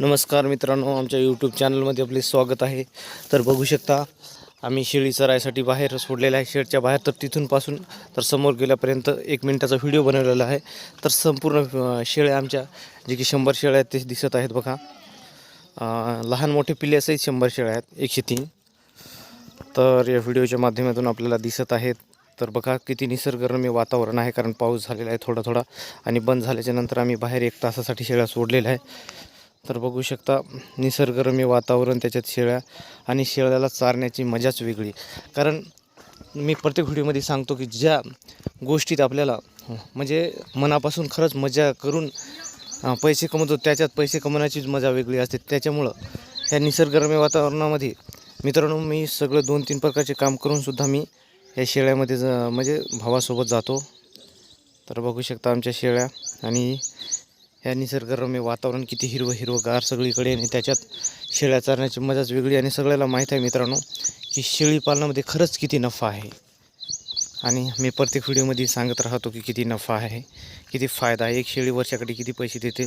नमस्कार मित्रांनो आमच्या यूट्यूब चॅनलमध्ये आपले स्वागत आहे. तर बघू शकता आम्ही शेळी चरायसाठी बाहेर सोडलेलं आहे. शेडच्या बाहेर तर तिथूनपासून तर समोर गेल्यापर्यंत एक मिनटाचा व्हिडिओ बनवलेला आहे. तर संपूर्ण शेळ्या आमच्या जे की शंभर शेळ्या आहेत ते दिसत आहेत बघा. लहान मोठे पिल्ले असेही शंभर शेळ्या आहेत एकशे तीन. तर या व्हिडिओच्या माध्यमातून आपल्याला दिसत आहेत. तर बघा किती निसर्गरम्य वातावरण आहे कारण पाऊस झालेला आहे थोडा थोडा आणि बंद झाल्याच्यानंतर आम्ही बाहेर एक तासासाठी शेळ्या सोडलेल्या आहे तर बघू शकता निसर्गरम्य वातावरण त्याच्यात शेळ्या आणि शेळ्याला चारण्याची मजाच वेगळी. कारण मी प्रत्येक व्हिडिओमध्ये सांगतो की ज्या गोष्टीत आपल्याला म्हणजे मनापासून खरंच मजा करून पैसे कमवतो त्याच्यात पैसे कमवण्याचीच मजा वेगळी असते. त्याच्यामुळं ह्या निसर्गरम्य वातावरणामध्ये मित्रांनो मी सगळं दोन तीन प्रकारचे काम करूनसुद्धा मी या शेळ्यामध्ये ज म्हणजे भावासोबत जातो. तर बघू शकता आमच्या शेळ्या आणि या निसर्गरम्य वातावरण किती हिरवं हिरवंगार सगळीकडे आणि त्याच्यात शेळ्या चारण्याची मजाच वेगळी आणि सगळ्याला माहीत आहे मित्रांनो की शेळी पालनामध्ये खरंच किती नफा आहे. आणि मी प्रत्येक व्हिडिओमध्ये सांगत राहतो की किती नफा आहे किती फायदा आहे. एक शेळी वर्षाकडे किती पैसे देते